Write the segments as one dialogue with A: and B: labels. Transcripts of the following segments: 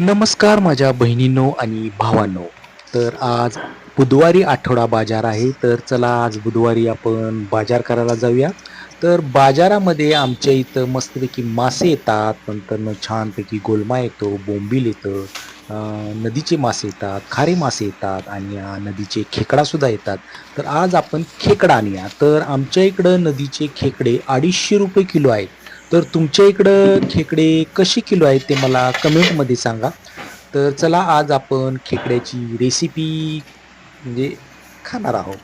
A: नमस्कार माझ्या बहिणींनो आणि भावांनो. तर आज बुधवारी आठवडा बाजार आहे तर चला आज बुधवारी आपण बाजार करायला जाऊया. तर बाजारामध्ये आमच्या इथं मस्तपैकी मासे येतात नंतर छानपैकी गोलमा येतो बोंबील येतं नदीचे मासे येतात खारे मासे येतात आणि नदीचे खेकडासुद्धा येतात. तर आज आपण खेकडा आणूया. तर आमच्या इकडं नदीचे खेकडे अडीचशे रुपये किलो आहेत. तर तुमच्या इकडं खेकडे कशी किलो आहेत ते मला कमेंटमध्ये सांगा. तर चला आज आपण खेकड्याची रेसिपी म्हणजे खाणार आहोत.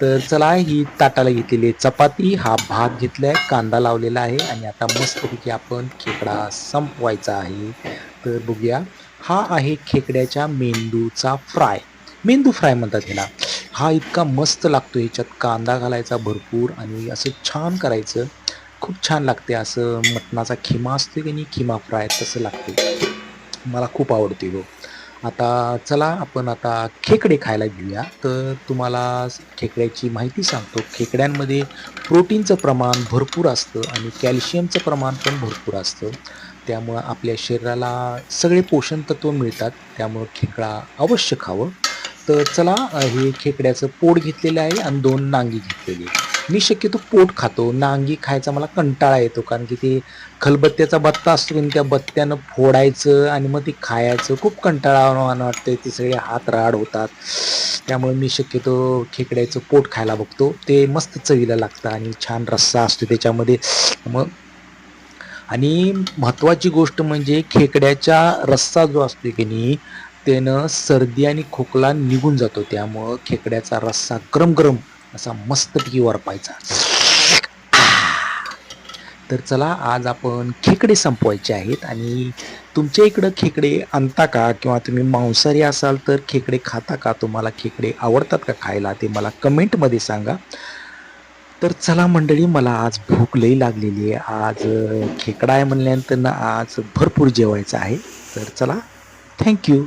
A: तर चला ही ताटाला घेतलेली आहे चपाती. हा भात घेतला आहे कांदा लावलेला आहे आणि आता मस्तपैकी आपण खेकडा संपवायचा आहे. तर बघूया. हा आहे खेकड्याच्या मेंदूचा फ्राय. मेंदू फ्राय म्हणतात ह्याला. हा इतका मस्त लागतो ह्याच्यात कांदा घालायचा भरपूर आणि असं छान करायचं. खूप छान लागते. असं मटणाचा खिमा असतो की नाही खिमा फ्राय तसं लागते. मला खूप आवडते हो. आता चला आपण आता खेकडे खायला घेऊया. तर तुम्हाला खेकड्याची माहिती सांगतो. खेकड्यांमध्ये प्रोटीनचं प्रमाण भरपूर असतं आणि कॅल्शियमचं प्रमाण पण भरपूर असतं. त्यामुळं आपल्या शरीराला सगळे पोषण तत्व मिळतात. त्यामुळं खेकडा अवश्य खावं. तर चला हे खेकड्याचं पोट घेतलेलं आहे आणि दोन नांगी घेतलेली आहे मी शक्यतो पोट खातो नांगी खायचा मला कंटाळा येतो कारण की ते खलबत्त्याचा बत्ता असतो आणि त्या बत्त्यानं फोडायचं आणि मग ते खायचं. खूप कंटाळावानं वाटतं ते सगळे हात राड होतात. त्यामुळे मी शक्यतो खेकड्याचं पोट खायला बघतो. ते मस्त चवीला लागतं आणि छान रस्सा असतो त्याच्यामध्ये. मग आणि महत्त्वाची गोष्ट म्हणजे खेकड्याचा रस्सा जो असतो की नाही त्यानं सर्दी आणि खोकला निघून जातो. त्यामुळं खेकड्याचा रस्सा गरम गरम असा मस्तपैकी वरपायचा तर चला आज आपण खेकडे संपवायचे आहेत आणि तुमच्या इकडं खेकडे आणता का? किंवा तुम्ही मांसाहारी असाल तर खेकडे खाता का? तुम्हाला खेकडे आवडतात का खायला? ते मला कमेंटमध्ये सांगा. तर चला मंडळी मला आज भूक लई लागलेली आहे. आज खेकडा आहे म्हणल्यानंतर ना आज भरपूर जेवायचं आहे. तर चला थँक्यू